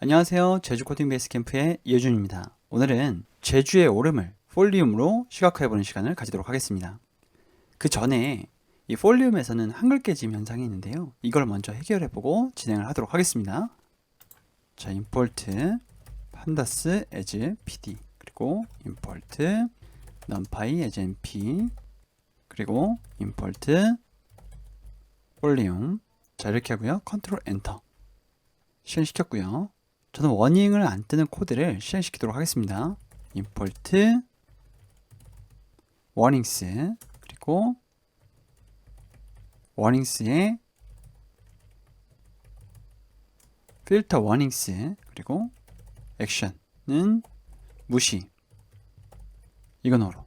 안녕하세요. 제주 코딩 베이스 캠프의 이효준입니다. 오늘은 제주의 오름을 폴리움으로 시각화해보는 시간을 가지도록 하겠습니다. 그 전에 이 폴리움에서는 한글 깨짐 현상이 있는데요. 이걸 먼저 해결해보고 진행을 하도록 하겠습니다. 자, import pandas as pd 그리고 import numpy as np 그리고 import 폴리움 자 이렇게 하고요. 컨트롤 엔터 실행시켰고요. 저는 워닝을 안 뜨는 코드를 실행시키도록 하겠습니다. import warnings 그리고 warnings에 filter warnings 그리고 action은 무시 이건어로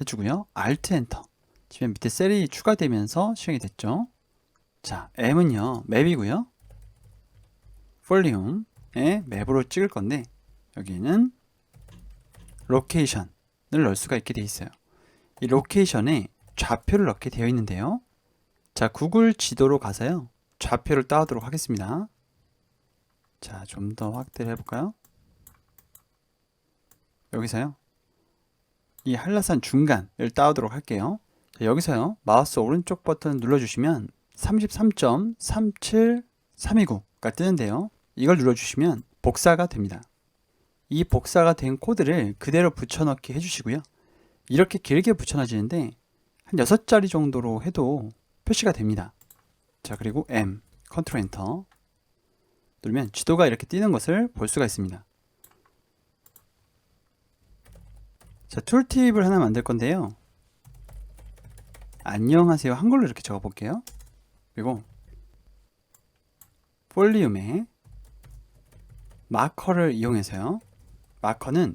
해주고요. alt 엔터 지금 밑에 셀이 추가되면서 실행이 됐죠. 자, m은요 맵이고요. 폴리움에 맵으로 찍을 건데 여기는 로케이션을 넣을 수가 있게 되어 있어요. 이 로케이션에 좌표를 넣게 되어 있는데요. 자, 구글 지도로 가서요. 좌표를 따오도록 하겠습니다. 자, 좀 더 확대를 해볼까요? 여기서요. 이 한라산 중간을 따오도록 할게요. 자, 여기서요. 마우스 오른쪽 버튼 눌러주시면 33.37329가 뜨는데요. 이걸 눌러주시면 복사가 됩니다. 이 복사가 된 코드를 그대로 붙여넣기 해주시고요. 이렇게 길게 붙여넣어지는데 한 6자리 정도로 해도 표시가 됩니다. 자 그리고 M, 컨트롤 엔터 누르면 지도가 이렇게 뜨는 것을 볼 수가 있습니다. 자 툴팁을 하나 만들 건데요. 안녕하세요 한글로 이렇게 적어볼게요. 그리고 폴리움에 마커를 이용해서요. 마커는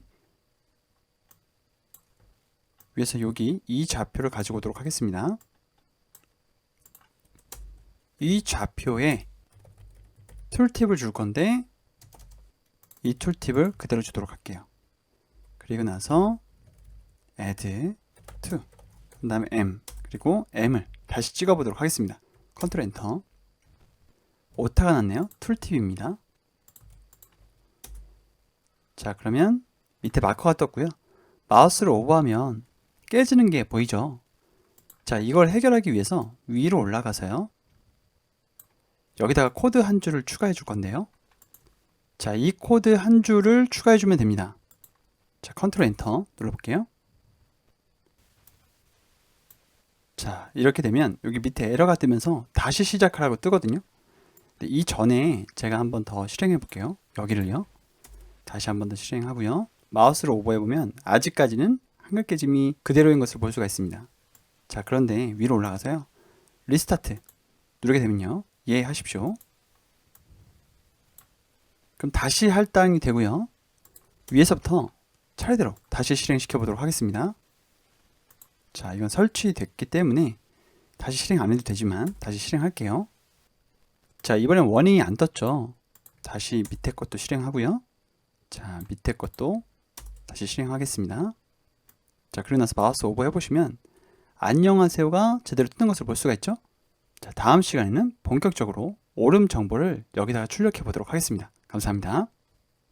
위에서 여기 이 좌표를 가지고 오도록 하겠습니다. 이 좌표에 툴팁을 줄 건데 이 툴팁을 그대로 주도록 할게요. 그리고 나서 add to 그 다음에 m 그리고 m을 다시 찍어 보도록 하겠습니다. 컨트롤 엔터 오타가 났네요. 툴팁입니다. 자 그러면 밑에 마커가 떴고요. 마우스를 오버하면 깨지는 게 보이죠? 자 이걸 해결하기 위해서 위로 올라가서요. 여기다가 코드 한 줄을 추가해 줄 건데요. 자, 이 코드 한 줄을 추가해 주면 됩니다. 자, 컨트롤 엔터 눌러 볼게요. 자, 이렇게 되면 여기 밑에 에러가 뜨면서 다시 시작하라고 뜨거든요. 이 전에 제가 한번 더 실행해 볼게요. 여기를요. 다시 한 번 더 실행하고요. 마우스를 오버해 보면 아직까지는 한글 깨짐이 그대로인 것을 볼 수가 있습니다. 자, 그런데 위로 올라가서요. 리스타트 누르게 되면요. 예 하십시오. 그럼 다시 할당이 되고요. 위에서부터 차례대로 다시 실행시켜 보도록 하겠습니다. 자, 이건 설치됐기 때문에 다시 실행 안 해도 되지만 다시 실행할게요. 자, 이번엔 워닝이 안 떴죠. 다시 밑에 것도 실행하고요. 자, 밑에 것도 다시 실행하겠습니다. 자, 그리고 나서 마우스 오버 해보시면 안녕하세요가 제대로 뜨는 것을 볼 수가 있죠. 자, 다음 시간에는 본격적으로 오름 정보를 여기다가 출력해 보도록 하겠습니다. 감사합니다.